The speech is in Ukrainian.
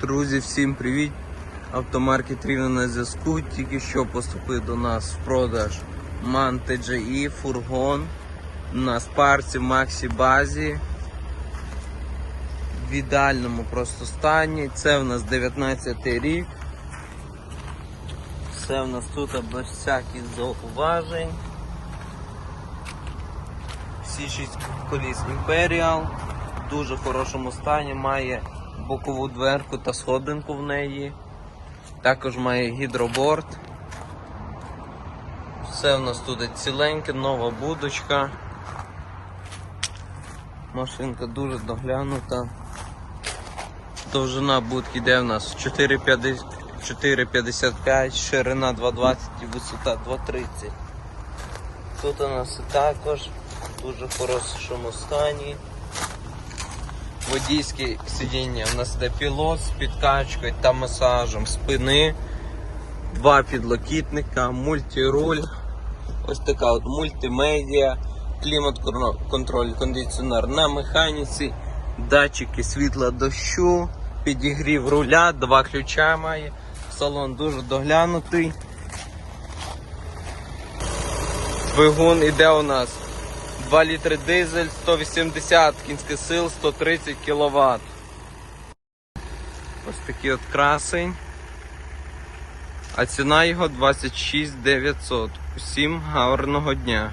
Друзі, всім привіт! Автомаркет Рівно на зв'язку. Тільки що поступив до нас в продаж MAN TGI фургон на спарці Maxi базі. В ідеальному просто стані. Це в нас 19 рік. Все в нас тут без всяких зауважень. Всі шість коліс Imperial в дуже хорошому стані, має бокову дверку та сходинку в неї. Також має гідроборд. Все в нас тут ціленьке, нова будочка. Машинка дуже доглянута. Довжина будки йде в нас 4,55, ширина 2,20 і висота 2,30. Тут у нас також в дуже хорошому стані. Водійське сидіння. У нас йде пілот з підкачкою та масажем спини, два підлокітника, мультируль, ось така от мультимедіа, клімат-контроль, кондиціонер на механіці, датчики світла дощу, підігрів руля, два ключа має, салон дуже доглянутий. Двигун іде у нас 2 літри дизель, 180 кінських сил, 130 кВт. Ось такий от красень. А ціна його 26 900. Усім гарного дня.